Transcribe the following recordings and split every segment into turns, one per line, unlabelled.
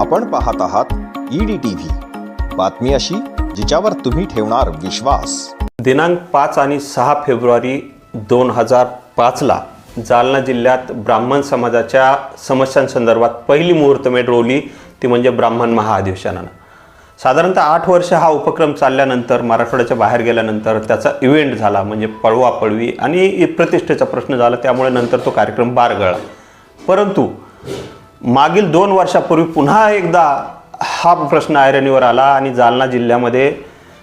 आपण पाहत आहात ईडी टीव्ही बातमी अशी जिच्यावर तुम्ही ठेवणार विश्वास.
दिनांक पाच आणि सहा फेब्रुवारी दोन हजार पाचला जालना जिल्ह्यात ब्राह्मण समाजाच्या समस्यांसंदर्भात पहिली मुहूर्तमेढ रोवली. ती म्हणजे ब्राह्मण महाअधिवेशनानं साधारणतः आठ वर्ष हा उपक्रम चालल्यानंतर मराठवाड्याच्या बाहेर गेल्यानंतर त्याचा इव्हेंट झाला. म्हणजे पळवा पळवी आणि प्रतिष्ठेचा प्रश्न झाला. त्यामुळे नंतर तो कार्यक्रम बारगळला. परंतु मागील दोन वर्षापूर्वी पुन्हा एकदा हा प्रश्न ऐरणीवर आला आणि जालना जिल्ह्यामध्ये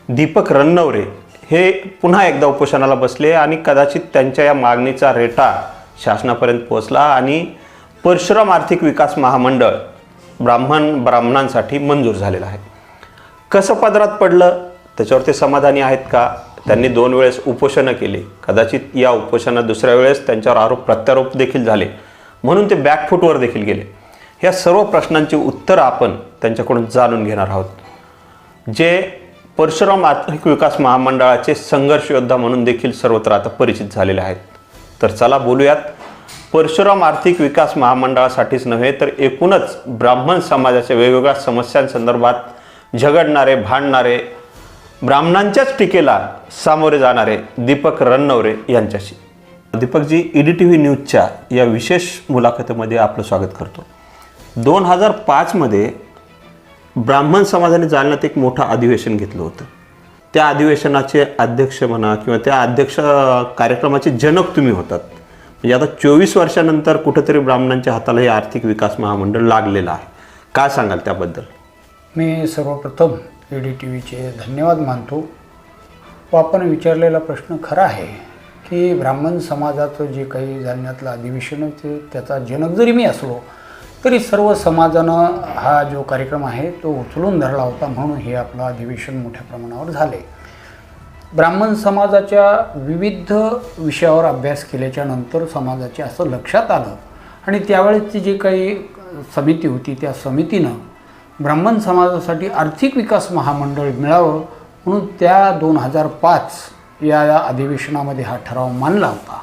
दीपक रन्नवरे हे पुन्हा एकदा उपोषणाला बसले आणि कदाचित त्यांच्या या मागणीचा रेटा शासनापर्यंत पोहोचला आणि परशुराम आर्थिक विकास महामंडळ ब्राह्मण ब्राह्मणांसाठी मंजूर झालेलं आहे. कसं पदरात पडलं? त्याच्यावर ते समाधानी आहेत का? त्यांनी दोन वेळेस उपोषणं केली. कदाचित या उपोषणात दुसऱ्या वेळेस त्यांच्यावर आरोप प्रत्यारोप देखील झाले. म्हणून ते बॅकफूटवर देखील गेले. ह्या सर्व प्रश्नांची उत्तरं आपण त्यांच्याकडून जाणून घेणार आहोत. जे परशुराम आर्थिक विकास महामंडळाचे संघर्ष योद्धा म्हणून देखील सर्वत्र आता परिचित झालेले आहेत. तर चला बोलूयात. परशुराम आर्थिक विकास महामंडळासाठीच नव्हे तर एकूणच ब्राह्मण समाजाच्या वेगवेगळ्या समस्यांसंदर्भात झगडणारे भांडणारे ब्राह्मणांच्याच टीकेला सामोरे जाणारे दीपक रणनवरे यांच्याशी. Deepakji E D T V न्यूजच्या या विशेष मुलाखतीमध्ये आपलं स्वागत करतो. दोन हजार पाचमध्ये ब्राह्मण समाजाने जालन्यात एक मोठं अधिवेशन घेतलं होतं. त्या अधिवेशनाचे अध्यक्ष म्हणा किंवा त्या अध्यक्ष कार्यक्रमाचे जनक तुम्ही होतात. म्हणजे आता चोवीस वर्षानंतर कुठंतरी ब्राह्मणांच्या हाताला हे आर्थिक विकास महामंडळ लागलेलं आहे. काय सांगाल त्याबद्दल?
मी सर्वप्रथम ए डी टी व्हीचे धन्यवाद मानतो. व आपण विचारलेला प्रश्न खरा आहे की ब्राह्मण समाजाचं जे काही जालन्यातलं अधिवेशन ते त्याचा जनक जरी मी असलो तरी सर्व समाजानं हा जो कार्यक्रम आहे तो उचलून धरला होता म्हणून हे आपलं अधिवेशन मोठ्या प्रमाणावर झाले ब्राह्मण समाजाच्या विविध विषयावर अभ्यास केल्याच्यानंतर समाजाचे असं लक्षात आलं आणि त्यावेळेसची जी काही समिती होती त्या समितीनं ब्राह्मण समाजासाठी आर्थिक विकास महामंडळ मिळावं म्हणून त्या दोन हजार पाच या अधिवेशनामध्ये हा ठराव मानला होता.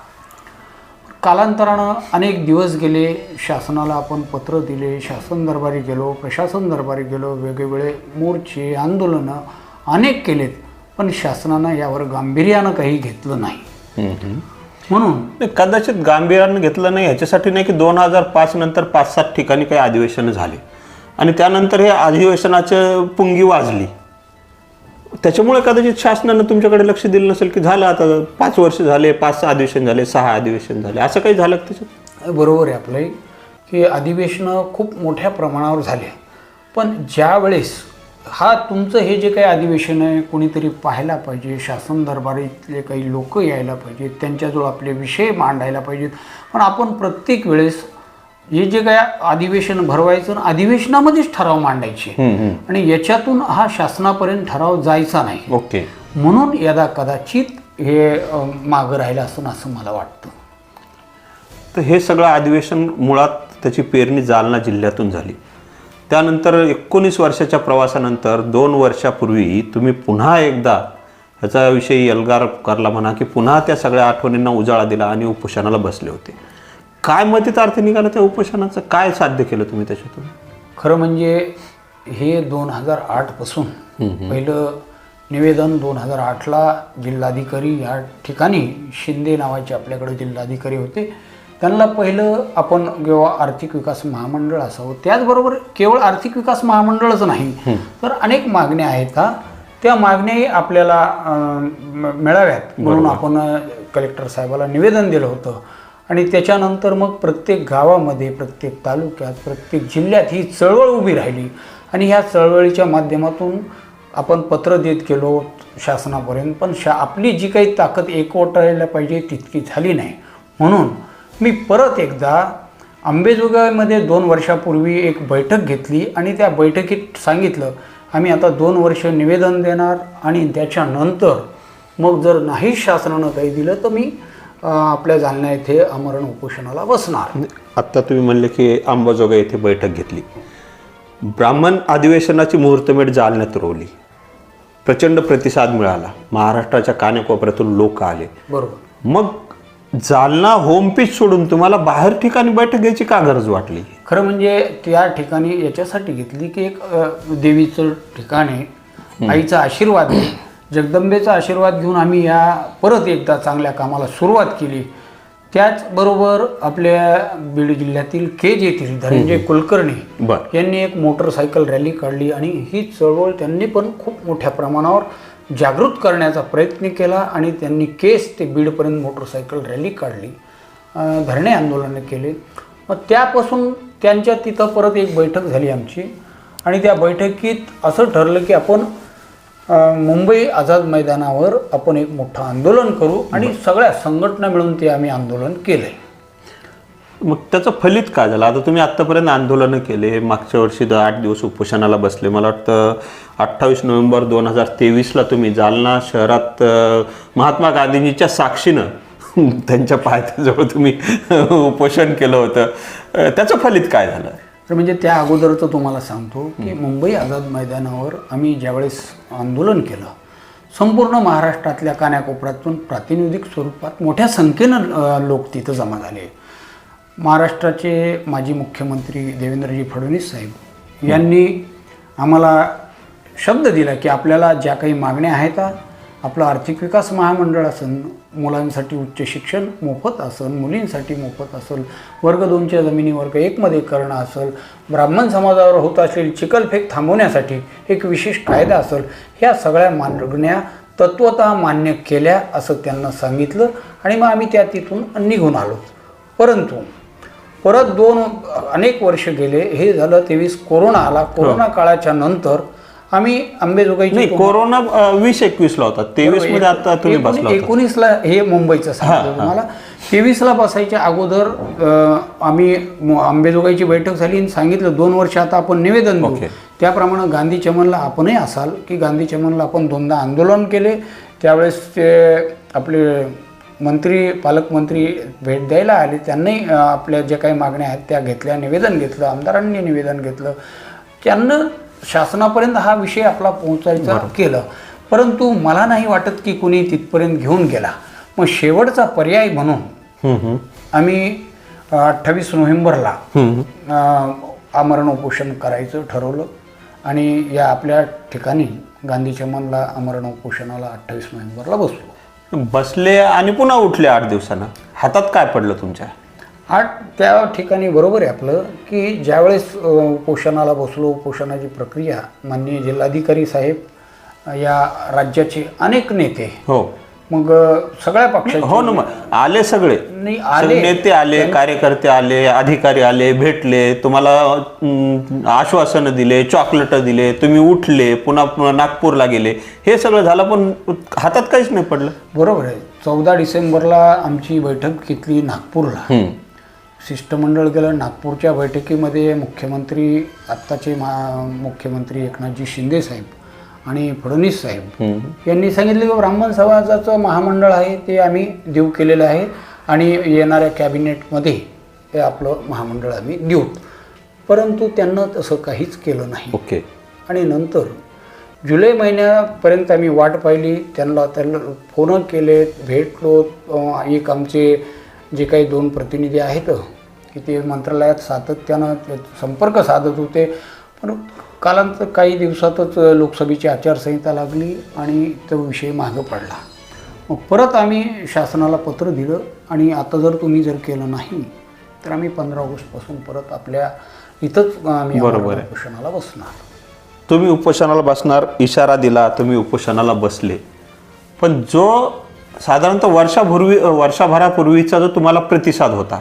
कालांतरानं अनेक दिवस गेले शासनाला आपण पत्र दिले शासन दरबारी गेलो प्रशासन दरबारी गेलो वेगवेगळे मोर्चे आंदोलनं अनेक केलेत पण शासनानं यावर गांभीर्यानं काही घेतलं नाही. म्हणून
नाही, कदाचित गांभीर्यानं घेतलं नाही ह्याच्यासाठी नाही की दोन हजार पाच नंतर पाच सात ठिकाणी काही अधिवेशनं झाले. आणि त्यानंतर हे अधिवेशनाचं पुंगी वाजली. त्याच्यामुळे कदाचित शासनानं तुमच्याकडे लक्ष दिलं नसेल की झालं आता पाच वर्ष झाले पाच सहा अधिवेशन झाले सहा अधिवेशन झाले. असं काही झालं त्याच्यात?
बरोबर आहे आपलं. की अधिवेशनं खूप मोठ्या प्रमाणावर झाले. पण ज्या वेळेस हा तुमचं हे जे काही अधिवेशन आहे कोणीतरी पाहायला पाहिजे शासन दरबारीतले काही लोक यायला पाहिजेत त्यांच्याजवळ आपले विषय मांडायला पाहिजेत. पण आपण प्रत्येक वेळेस हे जे काय अधिवेशन भरवायचं अधिवेशनामध्येच ठराव मांडायचे. आणि याच्यातून हा शासनापर्यंत ठराव जायचा नाही.
ओके.
म्हणून यदा कदाचित हे मागं राहिलं असं असं मला वाटतं.
तर हे सगळं अधिवेशन मुळात त्याची पेरणी जालना जिल्ह्यातून झाली. त्यानंतर एकोणीस वर्षाच्या प्रवासानंतर दोन वर्षापूर्वी तुम्ही पुन्हा एकदा ह्याच्याविषयी एल्गार करला म्हणा की पुन्हा त्या सगळ्या आठवणींना उजाळा दिला आणि उपोषणाला बसले होते. काय मतीत अर्थ निघाला त्या उपोषणाचं? काय साध्य केलं तुम्ही त्याच्यातून?
खरं म्हणजे हे दोन हजार आठपासून पहिलं निवेदन दोन हजार आठला जिल्हाधिकारी या ठिकाणी शिंदे नावाचे आपल्याकडे जिल्हाधिकारी होते. त्यांना पहिलं आपण जेव्हा आर्थिक विकास महामंडळ असावं त्याचबरोबर केवळ आर्थिक विकास महामंडळच नाही तर अनेक मागण्या आहेत हा त्या मागण्याही आपल्याला मिळाव्यात म्हणून आपण कलेक्टर साहेबाला निवेदन दिलं होतं. आणि त्याच्यानंतर मग प्रत्येक गावामध्ये प्रत्येक तालुक्यात प्रत्येक जिल्ह्यात ही चळवळ उभी राहिली. आणि ह्या चळवळीच्या माध्यमातून आपण पत्र देत गेलो शासनापर्यंत पण शा आपली जी काही ताकद एकवटायला पाहिजे तितकी झाली नाही. म्हणून मी परत एकदा अंबेजोगाईमध्ये दोन वर्षापूर्वी एक बैठक घेतली आणि त्या बैठकीत सांगितलं आम्ही आता दोन वर्ष निवेदन देणार आणि त्याच्यानंतर मग जर नाही शासनानं काही दिलं तर मी आपल्या जालना येथे आमरण उपोषणाला बसणार.
आत्ता तुम्ही म्हणले की अंबाजोगा येथे बैठक घेतली. ब्राह्मण अधिवेशनाची मुहूर्तमेढ जालन्यात रोवली. प्रचंड प्रतिसाद मिळाला. महाराष्ट्राच्या कानाकोपऱ्यातून लोक आले.
बरोबर.
मग जालना होम पीच सोडून तुम्हाला बाहेर ठिकाणी बैठक घ्यायची का गरज वाटली?
खरं म्हणजे त्या ठिकाणी याच्यासाठी घेतली की एक देवीचं ठिकाण आहे. आईचा आशीर्वाद आहे. जगदंबेचा आशीर्वाद घेऊन आम्ही या परत एकदा चांगल्या कामाला सुरुवात केली. त्याचबरोबर आपल्या बीड जिल्ह्यातील के जेथील धनंजय कुलकर्णी यांनी एक मोटरसायकल रॅली काढली आणि ही चळवळ त्यांनी पण खूप मोठ्या प्रमाणावर जागृत करण्याचा प्रयत्न केला आणि त्यांनी केस ते बीडपर्यंत मोटरसायकल रॅली काढली. धरणे आंदोलनं केले. मग त्यापासून त्यांच्या तिथं परत एक बैठक झाली आमची आणि त्या बैठकीत असं ठरलं की आपण मुंबई आझाद मैदानावर आपण एक मोठं आंदोलन करू आणि सगळ्या संघटना मिळून ते आम्ही आंदोलन केलंय.
मग त्याचं फलित काय झालं? आता तुम्ही आत्तापर्यंत आंदोलनं केले मागच्या वर्षी द- आठ दिवस उपोषणाला बसले. मला वाटतं अठ्ठावीस नोव्हेंबर दोन हजार तेवीसला तुम्ही जालना शहरात महात्मा गांधींजीच्या साक्षीनं त्यांच्या पायथ्याजवळ तुम्ही उपोषण केलं होतं. त्याचं फलित काय झालं?
तर म्हणजे त्या अगोदरचं तुम्हाला सांगतो की मुंबई आझाद मैदानावर आम्ही ज्यावेळेस आंदोलन केलं संपूर्ण महाराष्ट्रातल्या कान्याकोपऱ्यातून प्रातिनिधिक स्वरूपात मोठ्या संख्येनं लोक तिथं जमा झाले. महाराष्ट्राचे माजी मुख्यमंत्री देवेंद्रजी फडणवीस साहेब यांनी आम्हाला शब्द दिला की आपल्याला ज्या काही मागण्या आहेत आपलं आर्थिक विकास महामंडळ असेल मुलांसाठी उच्च शिक्षण मोफत असेल मुलींसाठी मोफत असेल वर्ग दोनच्या जमिनी वर्ग एकमध्ये करणं असेल ब्राह्मण समाजावर होत असलेली चिखलफेक थांबवण्यासाठी एक विशेष कायदा असेल ह्या सगळ्या मागण्या तत्वतः मान्य केल्या असं त्यांना सांगितलं आणि मग आम्ही त्या तिथून निघून आलो. परंतु परत दोन अनेक वर्ष गेले हे झालं तेवीस कोरोना आला. कोरोना काळाच्या नंतर आम्ही अंबेजोगाईची
नाही कोरोना वीस एकवीस ला होता तेवीसमध्ये आता तुम्ही बसला होता.
एकोणीसला हे मुंबईचं तुम्हाला. तेवीसला बसायच्या अगोदर आम्ही अंबेजोगाईची बैठक झाली आणि सांगितलं दोन वर्ष आता आपण निवेदन देऊ.
ओके.
त्याप्रमाणे गांधी चमनला आपणही असाल की गांधी चमनला आपण दोनदा आंदोलन केले. त्यावेळेस ते आपले मंत्री पालकमंत्री भेट द्यायला आले. त्यांनी अं, आपल्या ज्या काही मागण्या आहेत त्या घेतल्या निवेदन घेतलं आमदारांनी निवेदन घेतलं. त्यांना शासनापर्यंत हा विषय आपला पोहोचायचा केलं. परंतु मला नाही वाटत की कुणी तिथपर्यंत घेऊन गेला. मग शेवटचा पर्याय म्हणून. आम्ही अठ्ठावीस नोव्हेंबरला आमरण उपोषण करायचं ठरवलं. आणि या आपल्या ठिकाणी गांधीच्या मनला आमरण उपोषणाला अठ्ठावीस नोव्हेंबरला बसलो.
बसले आणि पुन्हा उठले आठ दिवसानं. हातात काय पडलं तुमच्या?
आठ त्या ठिकाणी बरोबर आहे आपलं की ज्यावेळेस अ, उपोषणाला बसलो उपोषणाची प्रक्रिया माननीय जिल्हाधिकारी साहेब या राज्याचे अनेक नेते
हो.
मग सगळ्या पक्षाचे
हो ना मग आले सगळे.
नाही आले.
नेते आले कार्यकर्ते आले अधिकारी आले भेटले तुम्हाला आश्वासनं दिले चॉकलेट दिले तुम्ही उठले पुन्हा पुन्हा नागपूरला गेले. हे सगळं झालं पण हातात काहीच नाही पडलं.
बरोबर आहे. चौदा डिसेंबरला आमची बैठक घेतली नागपूरला. शिष्टमंडळ गेलं नागपूरच्या बैठकीमध्ये मुख्यमंत्री आत्ताचे मा मुख्यमंत्री एकनाथजी शिंदे साहेब आणि फडणवीस साहेब यांनी सांगितले की ब्राह्मण समाजाचं महामंडळ आहे ते आम्ही देऊ केलेलं आहे आणि येणाऱ्या कॅबिनेटमध्ये हे आपलं महामंडळ आम्ही देऊ. परंतु त्यांना तसं काहीच केलं नाही.
ओके.
आणि नंतर जुलै महिन्यापर्यंत आम्ही वाट पाहिली त्यांना त्यांना फोन केले भेटलो. एक आमचे जे काही दोन प्रतिनिधी आहेत की ते मंत्रालयात सातत्यानं संपर्क साधत होते. पण कालांतर काही दिवसातच लोकसभेची आचारसंहिता लागली आणि तो विषय मागं पडला. मग परत आम्ही शासनाला पत्र दिलं आणि आता जर तुम्ही जर केलं नाही तर आम्ही पंधरा ऑगस्टपासून परत आपल्या इथंच आम्ही
बरोबर.
उपोषणाला बसणार.
तुम्ही उपोषणाला बसणार इशारा दिला तुम्ही उपोषणाला बसले. पण जो साधारणतः वर्षापूर्वी वर्षभरापूर्वीचा जो तुम्हाला प्रतिसाद होता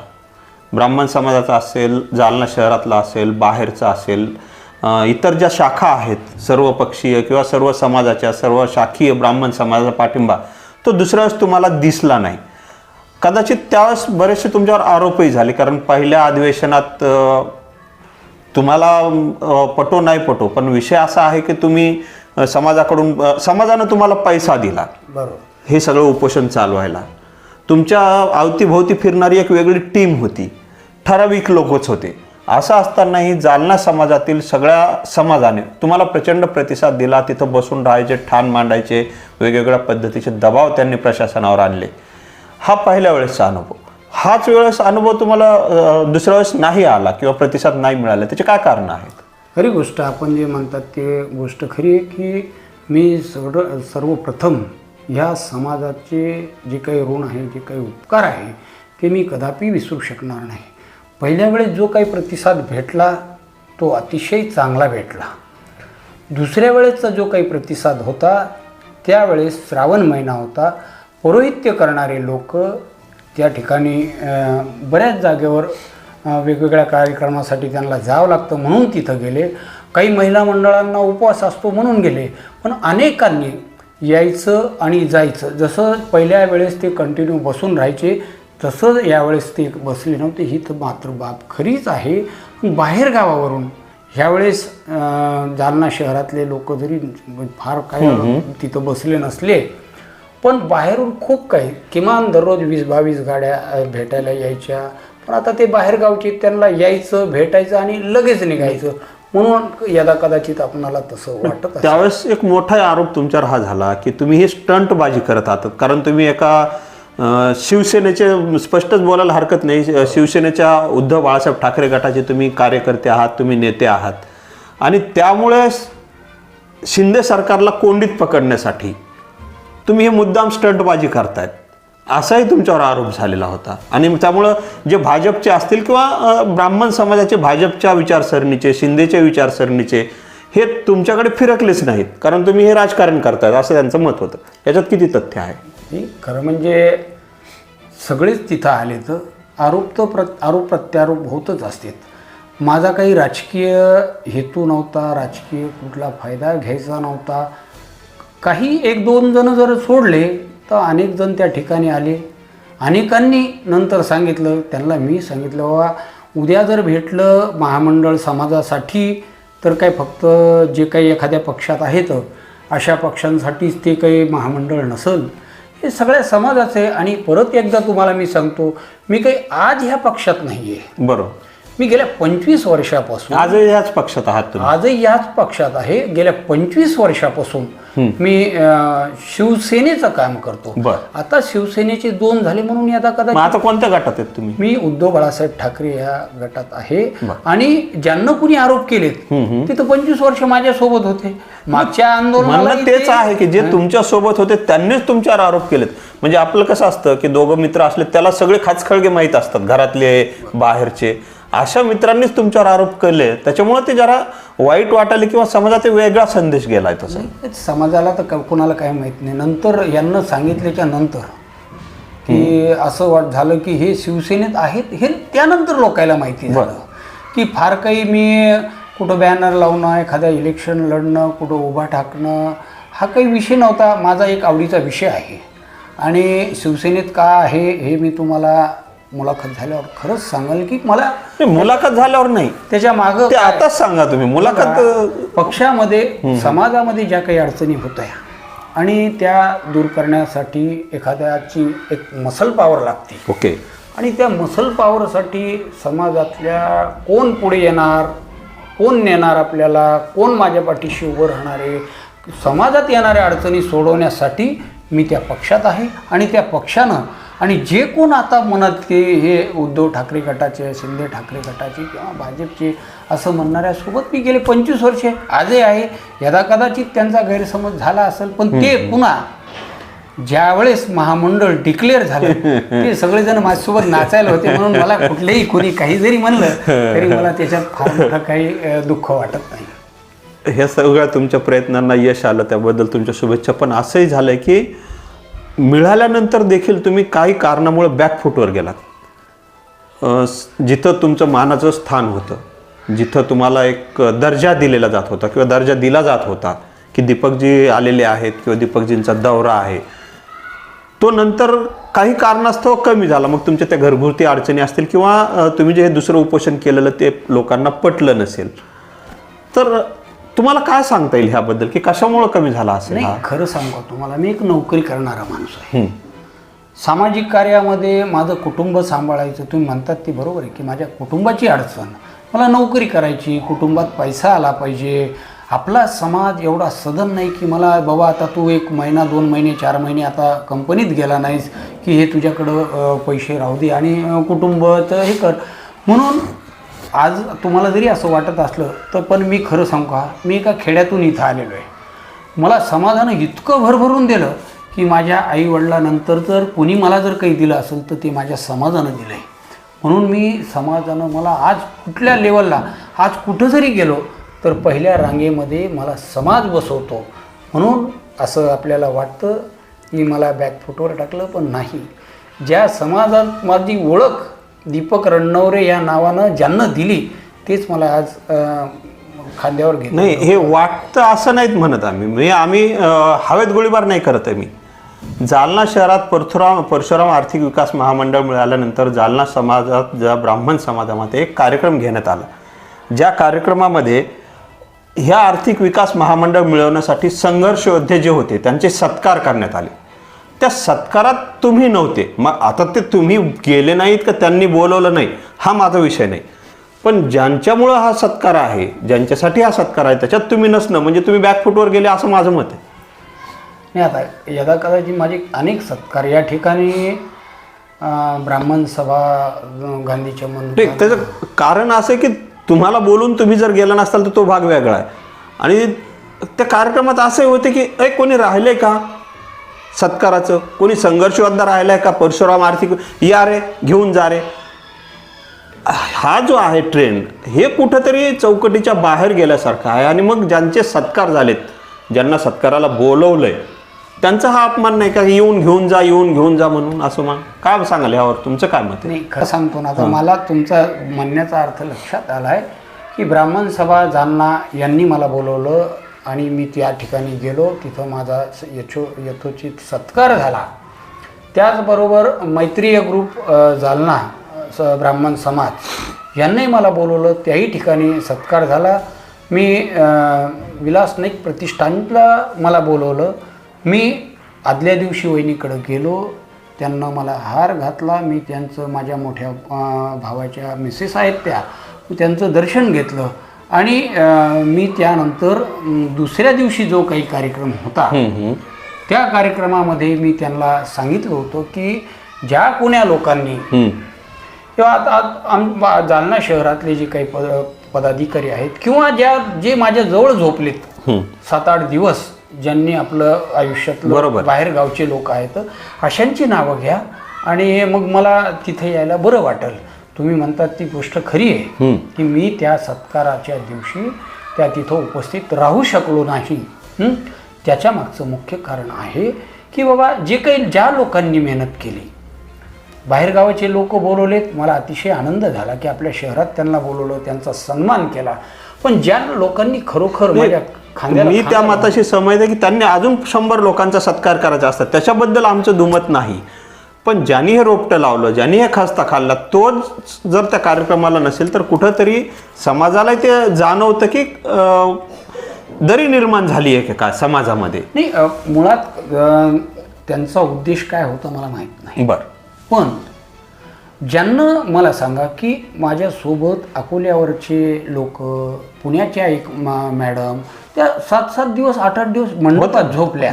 ब्राह्मण समाजाचा असेल जालना शहरातला असेल बाहेरचा असेल इतर ज्या शाखा आहेत सर्वपक्षीय किंवा सर्व समाजाच्या सर्व शाखीय ब्राह्मण समाजाचा पाठिंबा तो दुसऱ्या वेळेस तुम्हाला दिसला नाही. कदाचित त्यावेळेस बरेचसे तुमच्यावर आरोपही झाले कारण पहिल्या अधिवेशनात तुम्हाला पटो नाही पटो पण विषय असा आहे की तुम्ही समाजाकडून समाजानं तुम्हाला पैसा दिला.
बरोबर.
हे सगळं उपोषण चालवायला. तुमच्या अवतीभोवती फिरणारी एक वेगळी टीम होती. ठराविक लोकच होते. असं असतानाही जालना समाजातील सगळ्या समाजाने तुम्हाला प्रचंड प्रतिसाद दिला. तिथं बसून राहायचे ठाण मांडायचे वेगवेगळ्या पद्धतीचे दबाव त्यांनी प्रशासनावर आणले. हा पहिल्या वेळेसचा अनुभव. हाच वेळेस अनुभव तुम्हाला दुसऱ्या वेळेस नाही आला किंवा प्रतिसाद नाही मिळाला त्याचे काय कारण आहेत?
खरी गोष्ट आपण जे म्हणतात ते गोष्ट खरी आहे की मी सर्व सर्वप्रथम ह्या समाजाचे जे काही ऋण आहे जे काही उपकार आहे ते मी कदापि विसरू शकणार नाही. पहिल्या वेळेस जो काही प्रतिसाद भेटला तो अतिशय चांगला भेटला. दुसऱ्या वेळेसचा जो काही प्रतिसाद होता त्यावेळेस श्रावण महिना होता. पौरोहित्य करणारे लोक त्या ठिकाणी बऱ्याच जागेवर वेगवेगळ्या कार्यक्रमासाठी त्यांना जावं लागतं म्हणून तिथं गेले. काही महिला मंडळांना उपवास असतो म्हणून गेले. पण अनेकांनी यायचं आणि जायचं. जसं पहिल्या वेळेस ते कंटिन्यू बसून राहायचे तसं यावेळेस ते बसले नव्हते. ही तर मात्र बाब खरीच आहे. बाहेर गावावरून ह्यावेळेस जालना शहरातले लोक जरी फार काय तिथं बसले नसले पण बाहेरून खूप काही किमान दररोज वीस बावीस गाड्या भेटायला यायच्या. पण आता ते बाहेरगावचे त्यांना यायचं भेटायचं आणि लगेच निघायचं. म्हणून यदा कदाचित आपणाला तसं वाटत.
त्यावेळेस एक मोठा आरोप तुमच्यावर हा झाला की तुम्ही ही स्टंटबाजी करत आहात. कारण तुम्ही एका शिवसेनेचे स्पष्टच बोलायला हरकत नाही. शिवसेनेच्या उद्धव बाळासाहेब ठाकरे गटाचे तुम्ही कार्यकर्ते आहात तुम्ही नेते आहात. आणि त्यामुळे शिंदे सरकारला कोंडीत पकडण्यासाठी तुम्ही हे मुद्दाम स्टंटबाजी करतायत. असाही तुमच्यावर आरोप झालेला होता. आणि त्यामुळं जे भाजपचे असतील किंवा ब्राह्मण समाजाचे भाजपच्या विचारसरणीचे शिंदेच्या विचारसरणीचे हे तुमच्याकडे फिरकलेच नाहीत. कारण तुम्ही हे राजकारण करतायत असं त्यांचं मत होतं. याच्यात किती तथ्य आहे?
नाही, खरं म्हणजे सगळेच तिथं आले तर आरोप तर प्र आरोप प्रत्यारोप होतच असतात. माझा काही राजकीय हेतू नव्हता राजकीय कुठला फायदा घ्यायचा नव्हता. काही एक दोन जण जर सोडले तर अनेक जण त्या ठिकाणी आले. अनेकांनी नंतर सांगितलं त्यांना मी सांगितलं बाबा उद्या जर भेटलं महामंडळ समाजासाठी तर काय फक्त जे काही एखाद्या पक्षात आहेत अशा पक्षांसाठीच ते काही महामंडळ नसेल. हे सगळ्या समाजाचे आहे आणि परत एकदा तुम्हाला मी सांगतो मी काही आज ह्या पक्षात नाही आहे
बरोबर.
मी गेल्या पंचवीस वर्षापासून
आजही ह्याच पक्षात आहात तुम्ही.
आजही याच पक्षात आहे. गेल्या पंचवीस वर्षापासून मी शिवसेनेचं काम करतो. आता शिवसेनेचे दोन झाले म्हणून आता कदाचित
आता कोणत्या गटात आहेत तुम्ही?
मी उद्धव बाळासाहेब ठाकरे या गटात आहे. आणि ज्यांना कुणी आरोप केलेत तिथं पंचवीस वर्ष माझ्या सोबत होते. मागच्या आंदोलनाला
तेच आहे की जे तुमच्यासोबत होते त्यांनीच तुमच्यावर आरोप केलेत. म्हणजे आपलं कसं असतं की दोघं मित्र असले त्याला सगळे खाचखळगे माहीत असतात घरातले बाहेरचे. अशा मित्रांनीच तुमच्यावर आरोप केले त्याच्यामुळे ते जरा वाईट वाटायला किंवा समाजात वेगळा संदेश गेलाय तसं.
समाजाला तर कोणाला काय माहीत नाही. नंतर यांना सांगितल्याच्या नंतर की असं वाट झालं की हे शिवसेनेत आहेत हे त्यानंतर लोकायला माहिती झालं. की फार काही मी कुठं बॅनर लावणं एखाद्या इलेक्शन लढणं कुठं उभा टाकणं हा काही विषय नव्हता. माझा एक आवडीचा विषय आहे. आणि शिवसेनेत का आहे हे मी तुम्हाला मुलाखत झाल्यावर खरंच सांगाल की मला
नाही, मुलाखत झाल्यावर नाही.
त्याच्या मागं
ते आताच सांगा तुम्ही. मुलाखत
पक्षामध्ये समाजामध्ये ज्या काही अडचणी होत्या आणि त्या दूर करण्यासाठी एखाद्याची एक मसल पॉवर लागते.
ओके.
आणि त्या मसल पॉवरसाठी समाजातल्या कोण पुढे येणार कोण नेणार आपल्याला कोण माझ्या पाठीशी उभं राहणार आहे समाजात येणाऱ्या अडचणी सोडवण्यासाठी मी त्या पक्षात आहे आणि त्या पक्षानं आणि जे कोण आता म्हणत की हे उद्धव ठाकरे गटाचे शिंदे ठाकरे गटाचे किंवा भाजपचे असं म्हणणाऱ्यासोबत मी गेले पंचवीस वर्षे आजही आहे. यदा कदाचित त्यांचा गैरसमज झाला असेल पण ते पुन्हा ज्यावेळेस महामंडळ डिक्लेअर झालं ते सगळेजण माझ्यासोबत नाचायला होते म्हणून मला कुठलेही कोणी काही जरी म्हणलं तरी मला त्याच्यात फार मोठं काही दुःख वाटत नाही.
हे सगळ्या तुमच्या प्रयत्नांना यश आलं त्याबद्दल तुमच्या शुभेच्छा. पण असंही झालंय की मिळाल्यानंतर देखील तुम्ही काही कारणामुळे बॅकफूटवर गेलात. जिथं तुमचं मानाचं स्थान होतं जिथं तुम्हाला एक दर्जा दिलेला जात होता किंवा दर्जा दिला जात होता की दीपकजी आलेले आहेत किंवा दीपकजींचा दौरा आहे. तो नंतर काही कारणास्तव कमी झाला. मग तुमच्या त्या घरगुती अडचणी असतील किंवा तुम्ही जे हे दुसरं उपोषण केलेलं ते लोकांना पटलं नसेल. तर तुम्हाला काय सांगता येईल ह्याबद्दल? की कशामुळे कमी झाला असेल
नाही
हा?
खरं सांगू तुम्हाला मी एक नोकरी करणारा माणूस आहे.
हम्म.
सामाजिक कार्यामध्ये माझं कुटुंब सांभाळायचं तुम्ही म्हणतात ते बरोबर आहे की माझ्या कुटुंबाची अडचण. मला नोकरी करायची कुटुंबात पैसा आला पाहिजे. आपला समाज एवढा सदन नाही की मला बाबा आता तू एक महिना दोन महिने चार महिने आता कंपनीत गेला नाहीस की हे तुझ्याकडं अ, पैसे राहू दे आणि अ, कुटुंब तर हे कर. म्हणून आज तुम्हाला जरी असं वाटत असलं तर पण मी खरं सांगू का मी एका खेड्यातून इथं आलेलो आहे. मला समाजानं इतकं भरभरून दिलं की माझ्या आईवडिलानंतर जर कोणी मला जर काही दिलं असेल तर ते माझ्या समाजानं दिलं आहे म्हणून मी समाजानं मला आज कुठल्या लेवलला आज कुठं जरी गेलो तर पहिल्या रांगेमध्ये मला समाज बसवतो. म्हणून असं आपल्याला वाटतं की मला बॅकफुटवर टाकलं पण नाही. ज्या समाजात माझी ओळख दीपक रणनवरे या नावानं ज्यांना दिली तेच मला आज खांद्यावर घेत
नाही हे वाटतं असं नाहीत म्हणत आम्ही. म्हणजे आम्ही हवेत गोळीबार नाही करत आहे मी. जालना शहरात परशुराम परशुराम आर्थिक विकास महामंडळ मिळाल्यानंतर जालना समाजात ज्या ब्राह्मण समाजामध्ये एक कार्यक्रम घेण्यात आला. ज्या कार्यक्रमामध्ये ह्या आर्थिक विकास महामंडळ मिळवण्यासाठी संघर्ष योद्धे जे होते त्यांचे सत्कार करण्यात आले. त्या सत्कारात तुम्ही नव्हते. मग आता ते तुम्ही गेले नाहीत का त्यांनी बोलवलं नाही हा माझा विषय नाही. पण ज्यांच्यामुळं हा सत्कार आहे ज्यांच्यासाठी हा सत्कार आहे त्याच्यात तुम्ही नसणं म्हणजे तुम्ही बॅकफुटवर गेले असं माझं मत आहे.
नाही आता यदा कदाचित माझे अनेक सत्कार या ठिकाणी ब्राह्मण सभा गांधीच्या
नाही त्याचं कारण असं आहे की तुम्हाला बोलून तुम्ही जर गेला नसताल तर तो भाग वेगळा आहे. आणि त्या कार्यक्रमात असंही होते की ऐ कोणी राहिलंय का? सत्काराचं? कोणी संघर्षयोद्धा राहिलाय का? परशुराम आर्थिक या रे घेऊन जा रे. हा जो आहे ट्रेंड हे कुठंतरी चौकटीच्या बाहेर गेल्यासारखा आहे. आणि मग ज्यांचे सत्कार झालेत ज्यांना सत्काराला बोलवलंय त्यांचा हा अपमान नाही का? येऊन घेऊन जा येऊन घेऊन जा म्हणून असं मग काय सांगाल यावर? तुमचं काय मत आहे?
नाही खरं सांगतो ना आता मला तुमचा म्हणण्याचा अर्थ लक्षात आला आहे की ब्राह्मण सभा जालना यांनी मला बोलवलं आणि मी त्या ठिकाणी गेलो तिथं माझा स- यथो यथोचित सत्कार झाला. त्याचबरोबर मैत्रीय ग्रुप जालना स ब्राह्मण समाज यांनाही मला बोलवलं त्याही ठिकाणी सत्कार झाला. मी विलास नाईक प्रतिष्ठानला मला बोलवलं. मी आदल्या दिवशी वहिनीकडं गेलो. त्यांना मला हार घातला. मी त्यांचं माझ्या मोठ्या भावाच्या मिसेस आहेत त्या त्यांचं दर्शन घेतलं. आणि मी त्यानंतर दुसऱ्या दिवशी जो काही कार्यक्रम होता त्या कार्यक्रमामध्ये मी त्यांना सांगितलं होतं की ज्या कोण्या लोकांनी किंवा आता जालना शहरातले जे काही पद पदाधिकारी आहेत किंवा ज्या जे माझ्या जवळ झोपलेत सात आठ दिवस ज्यांनी आपलं आयुष्यातलं
बरोबर.
बाहेर गावचे लोक आहेत अशांची नावं घ्या आणि मग मला तिथे यायला बरं वाटेल. तुम्ही म्हणतात ती गोष्ट खरी आहे की मी त्या सत्काराच्या दिवशी त्या तिथं उपस्थित राहू शकलो नाही? त्याच्या मागचं मुख्य कारण आहे की बाबा जे काही ज्या लोकांनी मेहनत केली बाहेरगावाचे लोक बोलवलेत मला अतिशय आनंद झाला की आपल्या शहरात त्यांना बोलवलं त्यांचा सन्मान केला. पण ज्या लोकांनी खरोखर माझ्या
मी त्या मताशी आहे की त्यांनी अजून शंभर लोकांचा सत्कार करायचा असतात त्याच्याबद्दल आमचं दुमत नाही. पण ज्यांनी हे रोपटं लावलं ज्यांनी हे खस्ता खाल्ला तोच जर त्या कार्यक्रमाला नसेल तर कुठंतरी समाजाला ते जाणवतं की दरी निर्माण झाली आहे का समाजामध्ये?
नाही मुळात त्यांचा उद्देश काय होता मला माहीत नाही.
बरं.
पण ज्यांना मला सांगा की माझ्यासोबत अकोल्यावरचे लोक पुण्याच्या एक मा- मॅडम त्या सात सात दिवस आठ आठ दिवस मंडपात झोपल्या.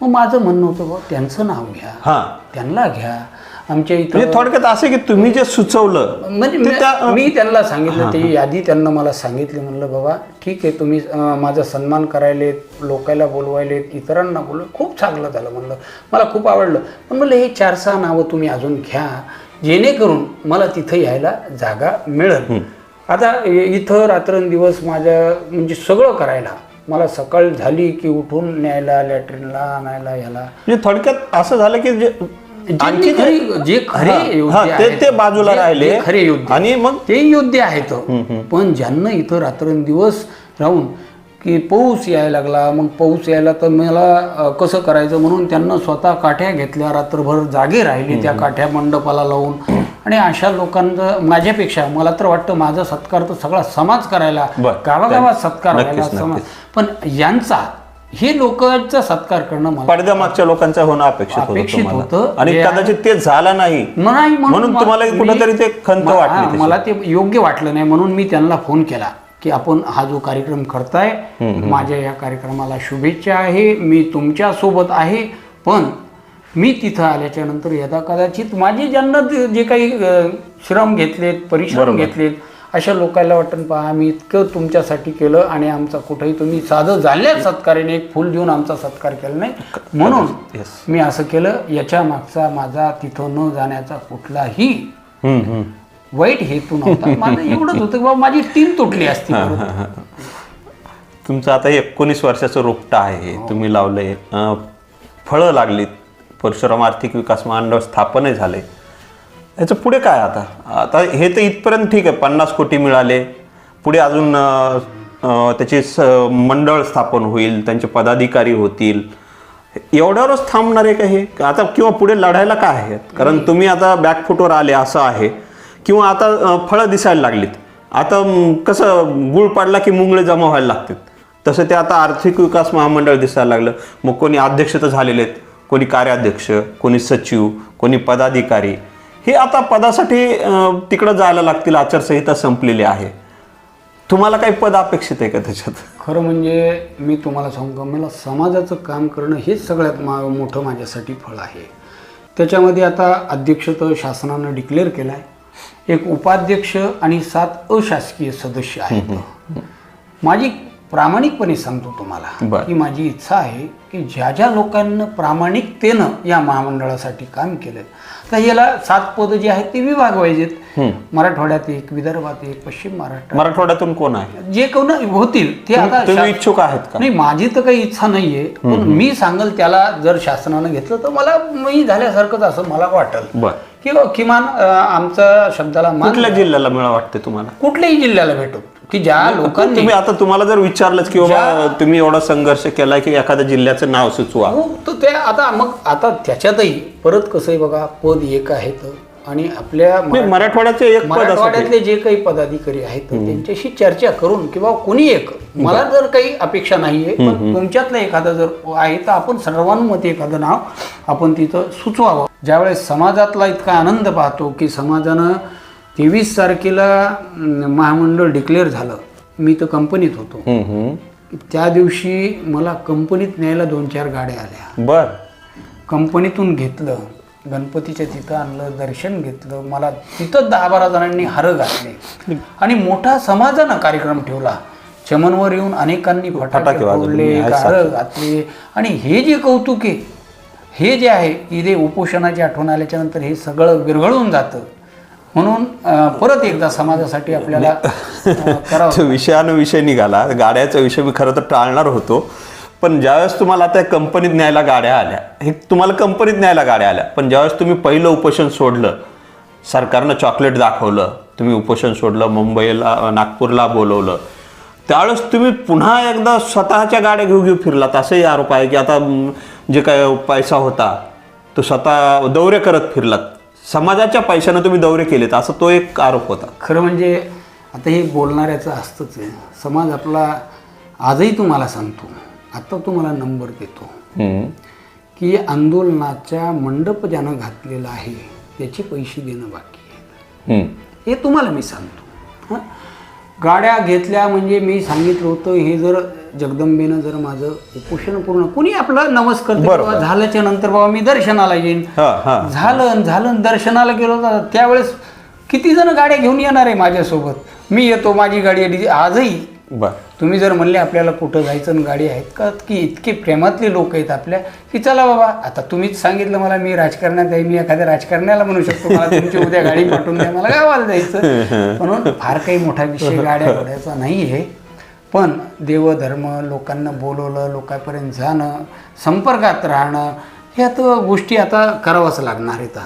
मग माझं म्हणणं होतं बुवा, त्यांचं नाव घ्या.
हां.
त्यांना घ्या. आमच्या
म्हणजे
इथं
थोडक्यात असं की तुम्ही जे सुचवलं
म्हणजे मी- त्यांना सांगितलं ते यादी त्यांना मला सांगितली. म्हणलं बाबा ठीक आहे तुम्ही माझा सन्मान करायलेत लोकायला बोलवायलेत इतरांना बोलव खूप चांगलं झालं म्हणलं. मला खूप आवडलं. पण म्हणलं हे चार सहा नावं तुम्ही अजून घ्या. जेणेकरून मला तिथं यायला जागा मिळेल. आता इथं रात्रंदिवस माझ्या म्हणजे सगळं करायला मला सकाळ झाली की उठून न्यायला लॅट्रिनला आणायला याला
म्हणजे थोडक्यात असं झालं की जे
ज्यांनी खरी- जे खरे योद्धे
ते-
आहेत,
ते बाजूला
जे-
राहिले.
जे खरे योद्धे
आणि मग
ते योद्धे आहेत. पण ज्यांना इथं रात्रंदिवस राहून की पाऊस यायला लागला मग पाऊस यायला तर मला अ, कसं करायचं म्हणून त्यांना स्वतः काठ्या घेतल्या रात्रभर जागे राहिले त्या काठ्या मंडपाला लावून. आणि अशा लोकांचं माझ्यापेक्षा मला तर वाटतं माझा सत्कार तर सगळा समाज करायला. गावागावात सत्कार व्हायला समाज. पण यांचा हे लोकांचा सत्कार करणं मला
पडद्यामागच्या लोकांचं होणं अपेक्षित होतं
अपेक्षित
तुम्हाला.
होतं.
आणि कदाचित ते झालं नाही म्हणून तुम्हाला कुठंतरी ते खंत वाटली.
मला ते योग्य वाटलं नाही म्हणून मी त्यांना फोन केला की आपण हा जो कार्यक्रम करताय माझ्या या कार्यक्रमाला शुभेच्छा आहे मी तुमच्यासोबत आहे पण मी तिथं आल्याच्यानंतर यदा कदाचित माझे ज्यांना जे काही श्रम घेतलेत परिश्रम घेतलेत अशा लोकांना वाटतं पहा आम्ही इतकं तुमच्यासाठी केलं आणि आमचा कुठेही तुम्ही साधं झाल्याच सत्काराने एक फुल देऊन आमचा सत्कार केला नाही. म्हणून. मी असं केलं याच्या मागचा माझा तिथं न जाण्याचा कुठलाही. वाईट हेतू नव्हता. माझं एवढंच होतं की बाबा माझी टीम तुटली असती.
तुमचं आता एकोणीस वर्षाचं रोपटं आहे तुम्ही लावलंय. फळं लागलीत. परशुराम आर्थिक विकास महामंडळ स्थापनही झाले. याचं पुढे काय आता? आता हे तर इथपर्यंत ठीक आहे पन्नास कोटी मिळाले. पुढे अजून त्याचे स मंडळ स्थापन होईल त्यांचे पदाधिकारी होतील. एवढ्यावरच थांबणार आहे का हे? आता किंवा पुढे लढायला काय आहे? कारण तुम्ही आता बॅकफुटवर आले असं आहे. किंवा आता फळं दिसायला लागलीत. आता कसं गुळ पाडला की मुंगळे जमा व्हायला लागतात. तसं ते आता आर्थिक विकास महामंडळ दिसायला लागलं. मग कोणी अध्यक्ष तर झालेले आहेत. कोणी कार्याध्यक्ष कोणी सचिव कोणी पदाधिकारी हे आता पदासाठी तिकडं जायला लागतील आचारसंहिता संपलेली आहे. तुम्हाला काही पद अपेक्षित आहे का त्याच्यात?
खरं म्हणजे मी तुम्हाला सांगू का मला समाजाचं काम करणं हेच सगळ्यात मा मोठं माझ्यासाठी फळ आहे. त्याच्यामध्ये आता अध्यक्ष तर शासनानं डिक्लेअर केलं आहे एक उपाध्यक्ष आणि सात अशासकीय सदस्य आहेत. माझी प्रामाणिकपणे सांगतो तुम्हाला. की माझी इच्छा आहे की ज्या ज्या लोकांना प्रामाणिकतेनं या महामंडळासाठी काम केलं तर याला सात पदं जी आहेत ती विभाग पाहिजेत. मराठवाड्यात एक विदर्भात एक पश्चिम महाराष्ट्रात.
मराठवाड्यातून कोण आहे?
जे कोण होतील ते आता
इच्छुक आहेत का?
नाही माझी तर काही इच्छा नाहीये. पण मी सांगल त्याला जर शासनानं घेतलं तर मला मी झाल्यासारखंच असं मला वाटल. किंवा किमान आमचा शब्दाला
कुठल्या जिल्ह्याला मिळा वाटते तुम्हाला?
कुठल्याही जिल्ह्याला भेटो. की ज्या लोकांनी
तुम्ही आता तुम्हाला जर विचारलंच की बाबा तुम्ही एवढा संघर्ष केला की एखाद्या जिल्ह्याचं नाव सुचवा.
हो, तर ते आता मग आता त्याच्यातही परत कसं आहे बघा पद एक आहेत आणि आपल्या
मराठवाड्याचे एक
मराठवाड्यातले जे काही पदाधिकारी आहेत त्यांच्याशी चर्चा करून किंवा कोणी एक मला जर काही अपेक्षा नाहीये पण तुमच्यातलं एखादं जर आहे तर आपण सर्वांमध्ये एखादं नाव आपण तिथं सुचवावं. ज्यावेळेस समाजातला इतका आनंद पाहतो की समाजानं तेवीस तारखेला महामंडळ डिक्लेअर झालं. मी तर कंपनीत होतो. त्या दिवशी मला कंपनीत न्यायला दोन चार गाड्या आल्या.
बर.
कंपनीतून घेतलं गणपतीच्या तिथं आणलं दर्शन घेतलं. मला तिथं दहा बारा जणांनी हार घातले. आणि मोठा समाजानं कार्यक्रम ठेवला. चमनवर येऊन अनेकांनी
फटाके
फोडले हार घातले. आणि हे जे कौतुक आहे हे जे आहे इथे उपोषणाची आठवण आल्याच्यानंतर हे सगळं विरघळून जातं. म्हणून परत एकदा समाजासाठी आपल्याला अं, करावं
तो विषयानं विषय निघाला. गाड्याचा विषय मी खरं तर टाळणार होतो. पण ज्यावेळेस तुम्हाला आता कंपनीत न्यायला गाड्या आल्या हे तुम्हाला कंपनीत न्यायला गाड्या आल्या पण ज्यावेळेस तुम्ही पहिलं उपोषण सोडलं सरकारनं चॉकलेट दाखवलं तुम्ही उपोषण सोडलं मुंबईला नागपूरला बोलवलं त्यावेळेस तुम्ही पुन्हा एकदा स्वतःच्या गाड्या घेऊ घेऊ फिरलात असंही आरोप आहे की आता जे काय पैसा होता तो स्वतः दौरे करत फिरलात. समाजाच्या पैशानं तुम्ही दौरे केलेत असं तो एक आरोप होता
खरं म्हणजे आता हे बोलणाऱ्याचं असतंच आहे समाज आपला आजही तुम्हाला सांगतो आता तुम्हाला नंबर देतो. की आंदोलनाच्या मंडप ज्यानं घातलेला आहे त्याचे पैसे देणं बाकी आहे. हे तुम्हाला मी सांगतो? गाड्या घेतल्या म्हणजे मी सांगितलं होतं हे जर जगदंबेनं जर माझं उपोषण पूर्ण कोणी आपलं नमस्कार
बरोबर.
झाल्याच्यानंतर बाबा मी दर्शनाला येईन
हा हा
झालं झालं दर्शनाला गेलो तर त्यावेळेस किती जण गाड्या घेऊन येणार आहे माझ्यासोबत मी येतो माझी गाडी आहे. आजही
बर.
तुम्ही जर म्हणले आपल्याला कुठं जायचं न गाडी आहेत का की इतके प्रेमातले लोक आहेत आपल्या की चला बाबा आता तुम्हीच सांगितलं मला मी राजकारणात आहे मी एखाद्या राजकारण्याला म्हणू शकतो मला तुमची उद्या गाडी पाठवून द्या मला गावाला जायचं. म्हणून फार काही मोठा विषय गाड्या घोड्याचा नाही आहे. पण देवधर्म लोकांना बोलवलं लोकांपर्यंत जाणं संपर्कात राहणं ह्या तर गोष्टी आता करावंच लागणार आहेत.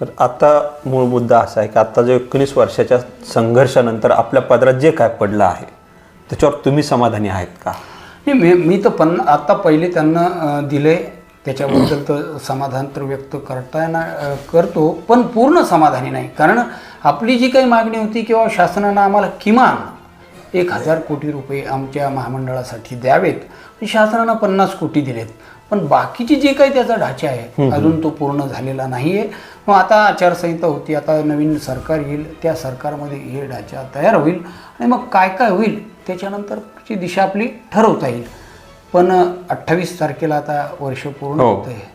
तर आता मूळ मुद्दा असा आहे की आता जो एकोणीस वर्षाच्या संघर्षानंतर आपल्या पदरात जे काय पडलं आहे त्याच्यावर तुम्ही समाधानी आहेत का?
नाही मी मी तर पण आता पहिले त्यांना दिले. त्याच्याबद्दल तर समाधान तर व्यक्त करता येणार करतो. पण पूर्ण समाधानी नाही. कारण आपली जी काही मागणी होती किंवा शासनानं आम्हाला किमान एक हजार कोटी रुपये आमच्या महामंडळासाठी द्यावेत. शासनानं पन्नास कोटी दिलेत. पण बाकीची जे काही त्याचा ढाचा आहे अजून तो पूर्ण झालेला नाही आहे मग आता आचारसंहिता होती. आता नवीन सरकार येईल. त्या सरकारमध्ये हे ढाचा तयार होईल. आणि मग काय काय होईल? त्याच्यानंतरची दिशा आपली ठरवता येईल पण अठ्ठावीस तारखेला आता वर्ष पूर्ण
हो.
होत आहे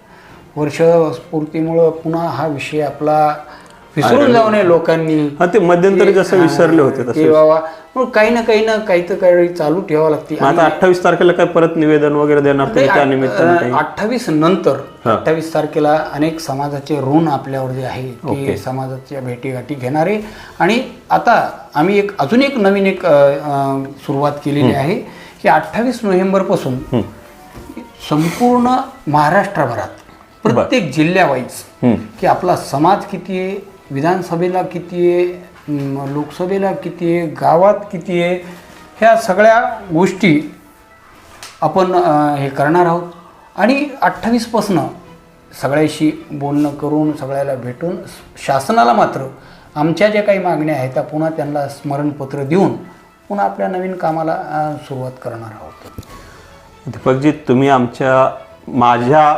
वर्ष स्फूर्तीमुळं पुन्हा हा विषय आपला विसरून जाऊ नये लोकांनी.
हा ते मध्यंतरी जसं विसरले होते
ते
तसे
बाबा. मग काही ना काही ना काही तर काही चालू ठेवावं लागते.
आता अठ्ठावीस तारखेला काय परत निवेदन वगैरे देणार तुम्ही त्या निमित्ताने
अठ्ठावीस नंतर अठ्ठावीस तारखेला अनेक समाजाचे ऋण आपल्यावर जे आहे ते समाजाच्या भेटीगाठी घेणारे. आणि आता आम्ही एक अजून एक नवीन एक सुरुवात केलेली आहे की अठ्ठावीस नोव्हेंबरपासून संपूर्ण महाराष्ट्रभरात प्रत्येक जिल्ह्यावाईज. की आपला समाज किती आहे विधानसभेला किती आहे लोकसभेला किती आहे गावात किती आहे ह्या सगळ्या गोष्टी आपण हे करणार आहोत. आणि अठ्ठावीसपासनं सगळ्याशी बोलणं करून सगळ्याला भेटून शासनाला मात्र आमच्या ज्या काही मागण्या आहेत त्या पुन्हा त्यांना स्मरणपत्र देऊन पुन्हा आपल्या नवीन कामाला सुरुवात करणार आहोत.
दीपकजी तुम्ही आमच्या माझ्या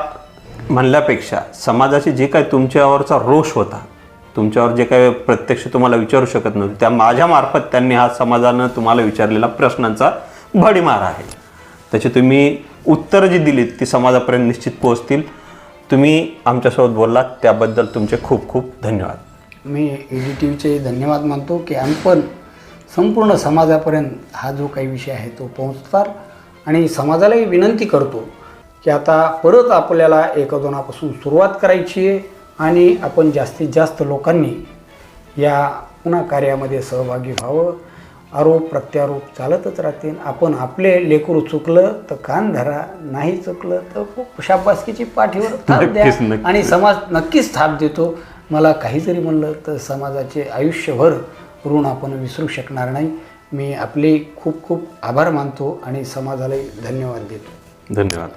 म्हणल्यापेक्षा समाजाची जे काही तुमच्यावरचा रोष होता तुमच्यावर जे काही प्रत्यक्ष तुम्हाला विचारू शकत नव्हते त्या माझ्या मार्फत त्यांनी हा समाजानं तुम्हाला विचारलेला प्रश्नांचा भडीमार आहे. त्याची तुम्ही उत्तरं जी दिलीत ती समाजापर्यंत निश्चित पोहोचतील. तुम्ही आमच्यासोबत बोललात त्याबद्दल तुमचे खूप खूप धन्यवाद.
मी ई डी टी व्हीचे धन्यवाद मानतो की आम्ही पण संपूर्ण समाजापर्यंत हा जो काही विषय आहे तो पोहोचतात आणि समाजालाही विनंती करतो की आता परत आपल्याला एकदोनापासून सुरुवात करायची आहे. आणि आपण जास्तीत जास्त लोकांनी या पुन्हा कार्यामध्ये सहभागी व्हावं. आरोप प्रत्यारोप चालतच राहतील. आपण आपले लेकरू चुकलं तर कान धरा नाही चुकलं तर शाबासकीची पाठीवर थाप द्या. आणि समाज नक्कीच थाप देतो. मला काही जरी म्हणलं तर समाजाचे आयुष्यभर ऋण आपण विसरू शकणार नाही. मी आपले खूप खूप आभार मानतो आणि समाजालाही धन्यवाद देतो.
धन्यवाद.